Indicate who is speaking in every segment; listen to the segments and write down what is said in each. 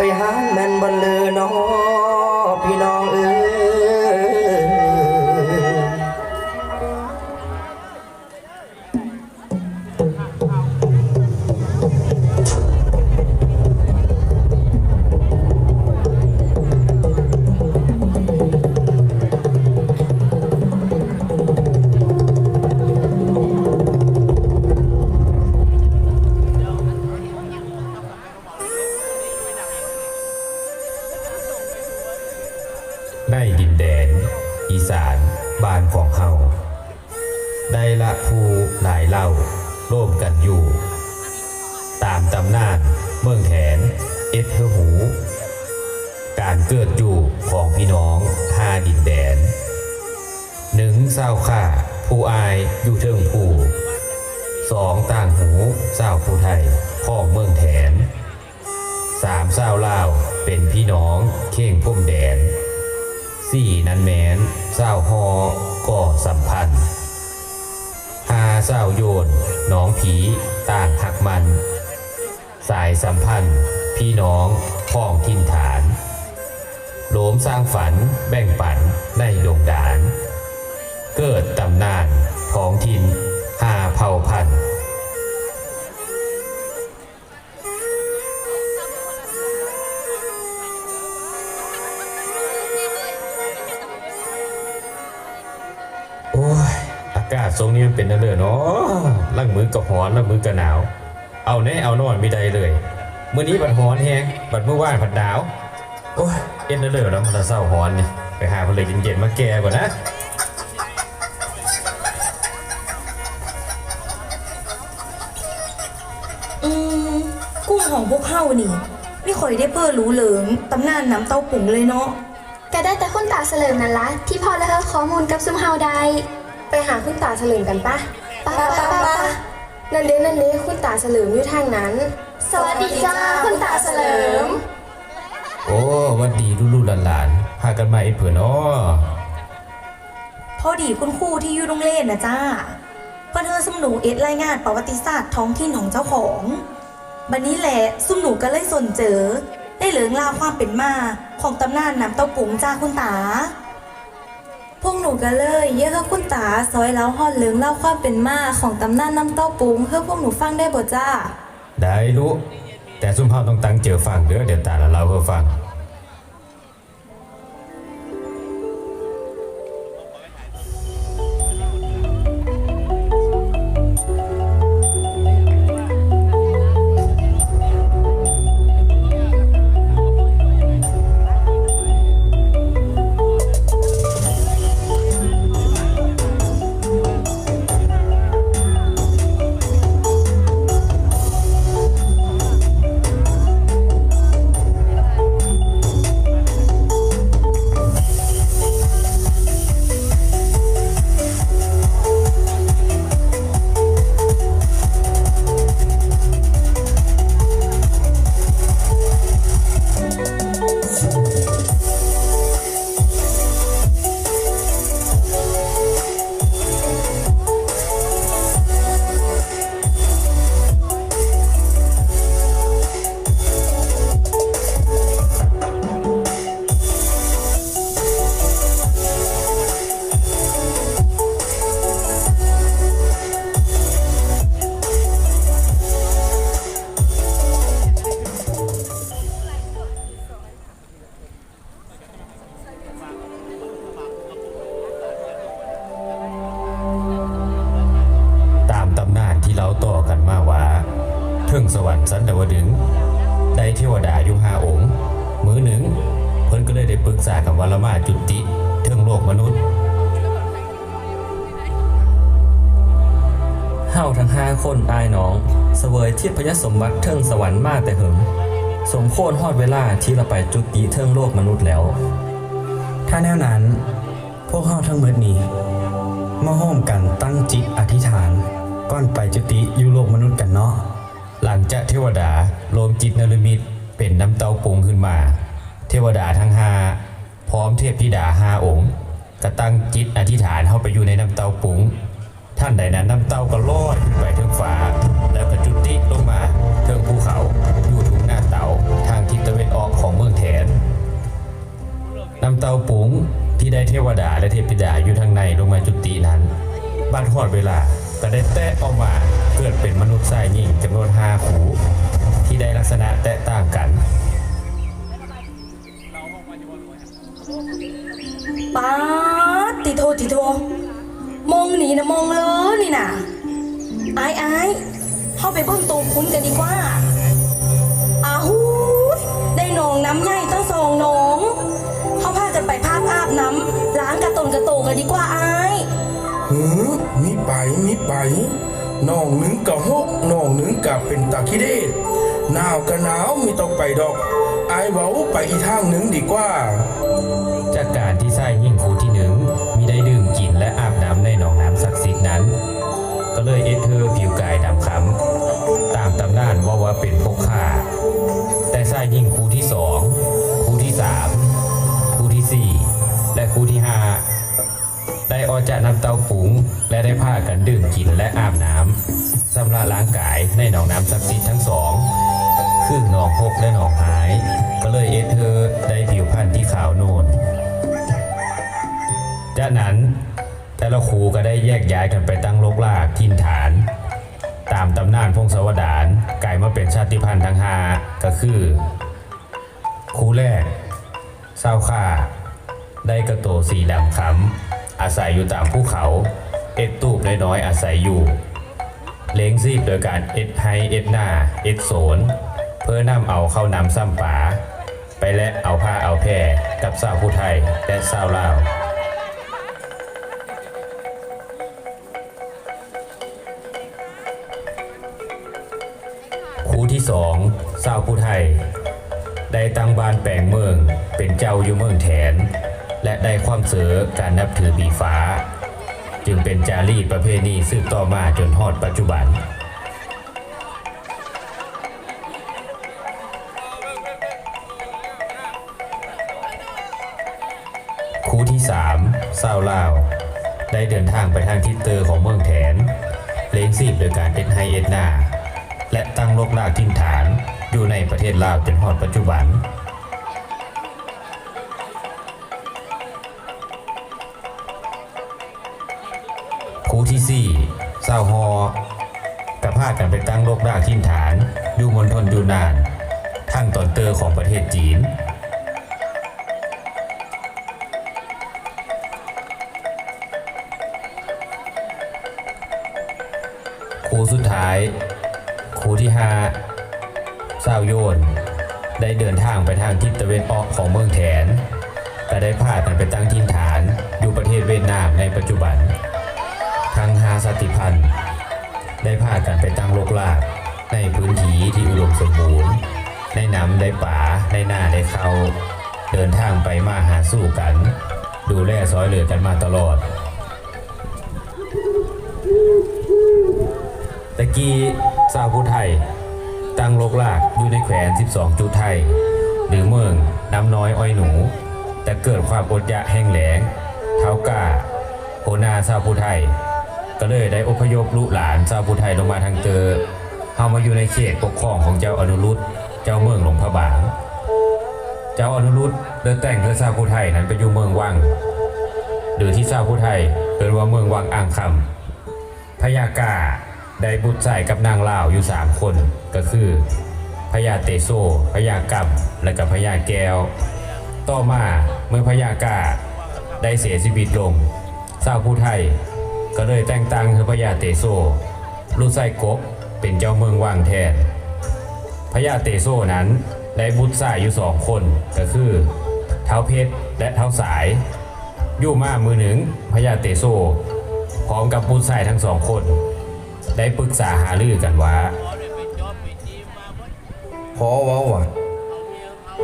Speaker 1: ไปหาแม่นบนเลอน้อง เอ็
Speaker 2: ดเฮอหู การเกิดอยู่ของพี่น้องห้าดินแดนหนึ่งเศร้าข่าผู้อายอยู่เทิงผู้สองต่างหูเศร้าผู้ไทยพ่องเมืองแถนสามเศร้าล่าวเป็นพี่น้องเข่งพุ่มแดนสี่นันแมนเศร้าฮอก่อสัมพันธ์ห้าเศร้าโยนน้องผีต่างหักมัน สายสัมพันธ์ พี่น้องพ้องทินฐานโหลมสร้างฝันแบ่งปันในดงดาน เกิดตำนานท้องถิ่นหาเผ่าพันธุ์โอ้ย อากาศทรงนี้มันเป็นนั่นเลยเนาะล่างมือกับฮ้อนล่างมือกับหนาว เอาแน่เอานอนไม่ได้เลย มื้อนี้บัดฮ้อนแฮงบัดเมื่อวานผัดหนาว โอ้ยเอ็นนั่นเลยแล้วมันจะเศร้าฮ้อนเนี่ยไปหาผลิตเย็นๆมาแก่ก่อนนะ
Speaker 3: อืมกุ้งของพวกเฮานี่ไม่ค่อยได้เปิ้ลรู้เหลิงตำนานน้ำเต้าปุ๋งเลยเนาะ
Speaker 4: ก็ได้แต่คุณตาเสลิมนั่นละที่พอแล้วข้อมูลกับซุมเฮาได้
Speaker 5: ไปหาคุณตาเฉลิมกันปะ
Speaker 4: ป้าป้าป้า
Speaker 5: นั่นเด้นั่นเด้คุณตาเฉลิมอยู่ทางนั้น
Speaker 4: สวัสดีจ้าคุณตาเสลิม
Speaker 2: โอ้หวันดีลูกๆหลานๆพากันมาอีกเผื่อเนาะ
Speaker 3: พอดีคุณครูที่อยู่โรงเรียนนะจ้าเพื่อนเธอซุมหนูเอ็ดรายงานประวัติศาสตร์ท้องถิ่นของเจ้าของบันนี้แหละซุมหนูก็เลยสนเจอ ได้เหลืองราวความเป็นมาของตำนานน้ำเต้าปุ๋งจ้าคุณตา พวกหนูก็เลยเยอะเฮือคุณตาซอยเล้าฮอดเหลืองเล่าความเป็นมาของตำนานน้ำเต้าปุ้งเพื่อพวกหนูฟังได้บ่จ้า
Speaker 2: ได้รู้แต่ซุ่มเฮาต้องตั้งเจอฟังเด้อเดี๋ยวตาละเราเพื่อฟัง งสวรรค์สันดาวดึงส์ได้เทวดาอยู่ห้าองค์ มือหนึ่ง เพิ่นก็เลยได้ปรึกษากับวัลมาจุติเทิงโลกมนุษย์
Speaker 6: เฮาทั้งห้าคนอายน้อง เสวยทิพยสมบัติเทิงสวรรค์มาแต่เหิงสมโคนฮอดเวลาที่เราไปจุติเทิงโลกมนุษย์แล้ว
Speaker 7: ถ้าแนวนั้น พวกเราทั้งหมดนี้มาโฮมกันตั้งจิตอธิษฐาน ก่อนไปจุติอยู่โลกมนุษย์กันเนาะ
Speaker 2: หลังจากเทวดาโลมจิตนรมิตเป็นน้ำเต้าปรุงขึ้นมา เทวดาทั้งห้าพร้อมเทพธิดาห้าองค์ก็ตั้งจิตอธิษฐานเข้าไปอยู่ในน้ำเต้าปุง ท่านใดนั้นน้ำเต้าก็ลอยขึ้นไปเทิงฟ้า แล้วก็จุติลงมาเทิงภูเขาอยู่ทุ่งหน้าเตาทางทิศตะวันออกของเมืองแถนน้ำเต้าปุ๋งที่ได้เทวดาและเทพธิดาอยู่ทางในลงมาจุตินั้นบัดฮอดเวลา ก็ได้แตะออกมาเกิดเป็นมนุษย์ทรายหญิงจำนวนห้าขูที่ได้ลักษณะแตกต่างกัน
Speaker 3: ป๊าติโทติโทมองหนีนะมองเลยนี่น่ะไอ้ไอ้เข้าไปเบิ้งตรงคุ้นกันดีกว่าอ้าวได้หนองน้ำใหญ่ตั้งสองหนอง เข้าพากันไปพากอาบน้ำล้างกระตนกระโตกันดีกว่า
Speaker 8: มีไปมีไปน้องหนึ่งกะหกน้องหนึ่งกะเป็นตาคิเดศหนาวกะหนาวมีต้องไปดอกไอายเว้าไปอีทางหนึ่งดีกว่า
Speaker 2: จากการที่ไส้ยิ่งครูที่หนึ่งมีได้ดื่มกินและอาบน้ำในหนองน้ำศักดิ์สิทธิ์นั้น ก็เลยเอเธอผิวกายดำคำตามตำนานว่าว่าเป็นพกขาแต่ไส้ยิ่งครูที่สองครูที่สามครูที่สี่และครูที่ห้า ออกจากน้ำเต้าปุ๋งและได้พากันดื่มกินและอาบน้ำสำระล้างกายในหนองน้ำศักดิ์สิทธิ์ทั้งสองคือหนองหกและหนองหาย ก็เลยเอเธอได้ผิวพรรณที่ขาวโนนจากนั้นแต่ละครูก็ได้แยกย้ายกันไปตั้งโลกลากทินฐาน ตามตำนานพงศาวดารกลายมาเป็นชาติพันธุ์ทั้งหาก็คือครูแรกเศร้าค่าได้กระโตสีดำคำ อาศัยอยู่ตามภูเขาเอ็ดตูบน้อยๆอาศัยอยู่เล้งซีบโดยการเอ็ดไฮเอ็ดหน้าเอ็ดโสนเพื่อนำเอาเข้านำซ้ำป่าไปและเอาผ้าเอาแพรกับสาวผู้ไทยและสาวลาวคู่ที่สองสาวผู้ไทย ได้ตั้งบ้านแปลงเมืองเป็นเจ้าอยู่เมืองแถน และได้ความเสือการนับถือบีฟ้า จึงเป็นจารีตประเพณีสืบต่อมาจนฮอดปัจจุบันคู่ที่สามซาวลาวได้เดินทางไปทางทิศเตอร์ของเมืองแถนเลงซีบโดยการเอ็ดไฮเอ็ดนาและตั้งรกรากทิ้นฐานอยู่ในประเทศลาวจนฮอดปัจจุบันากันไปตั้งรกรากทิ้นฐานอยู่มณฑลยูนานทางตอนเตอร์ของประเทศจีน ครูสุดท้าย ครูที่ห้าสาโยน ได้เดินทางไปทางทิศตะเวนออกของเมืองแถนก็ได้พากันไปตั้งถิ่นฐานอยู่ประเทศเวียดนามในปัจจุบัน ได้พากันไปตั้งโลกลากในพื้นที่ที่อุดมสมบูรณ์ในน้ำได้ป่าในหน้าได้เขาเดินทางไปมาหาสู้กัน ดูแลซอยเหลือกันมาตลอดตะกี้สาวผู้ไทย ตั้งโลกลากอยู่ในแขวน12 จุดไทย หรือเมืองน้ำน้อยอ้อยหนู แต่เกิดความอดอยากแห้งแล้งเท้าก้าโหนาสาวผู้ไทย ก็เลยได้อพยพลูกหลานสาวผู้ไทยลงมาทางเตอเข้ามาอยู่ในเขตปกครองของเจ้าอนุรุตเจ้าเมืองหลวงพระบาง เจ้าอนุรุตเดินแต่งเพื่อสาวผู้ไทยนั้นไปอยู่เมืองวังหรือที่สาวผู้ไทยเรียกว่าเมืองวังอ่างคำพญากาได้บุตรใส่กับนางลาวอยู่สามคนก็คือพญาเตโซพญากำและกับพญาแก้ว ต่อมาเมื่อพญากาได้เสียชีวิตลงสาวผู้ไทย ก็เลยแต่งตั้งคือพญาเตโซลูกไส้กบเป็นเจ้าเมืองว่างแทนพญาเตโซนั้นได้บุตรชายอยู่สองคนก็คือเท้าเพชรและเท้าสายอยู่มามือหนึ่งพญาเตโซพร้อมกับบุตรชายทั้งสองคน ได้ปรึกษาหารือกันว่า
Speaker 9: พอเว้าว่ะ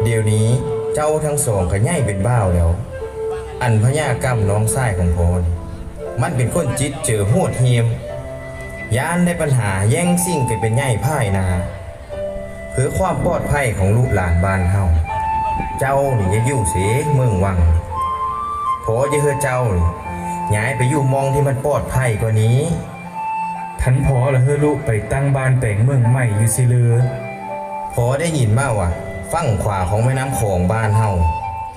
Speaker 9: เดี๋ยวนี้เจ้าทั้งสองก็ย่ายเป็นบ้าวแล้ว อันพญากรรมน้องชายของพอนี่ มันเป็นคนจิตเจอโหดเหี้ยมยานได้ปัญหาแย่งสิ่งกันเป็นย่ายพ่ายนาเพื่อความปลอดภัยของลูกหลานบ้านเฮาเจ้านี่อย่าอยู่เสียเมืองวังพอจะเฮอเจ้านี่ย้ายไปอยู่หมองที่มันปลอดภัยกว่านี้
Speaker 7: ทันพอละเฮอลูกไปตั้งบ้านแต่งเมืองใหม่อยู่สิเลือ
Speaker 9: พอได้ยินมาว่าฝั่งขวาของแม่น้ำโของบ้านเฮา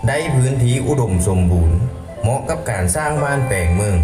Speaker 9: ได้พื้นที่อุดมสมบูรณ์ เหมาะกับการสร้างบ้านแปลงเมือง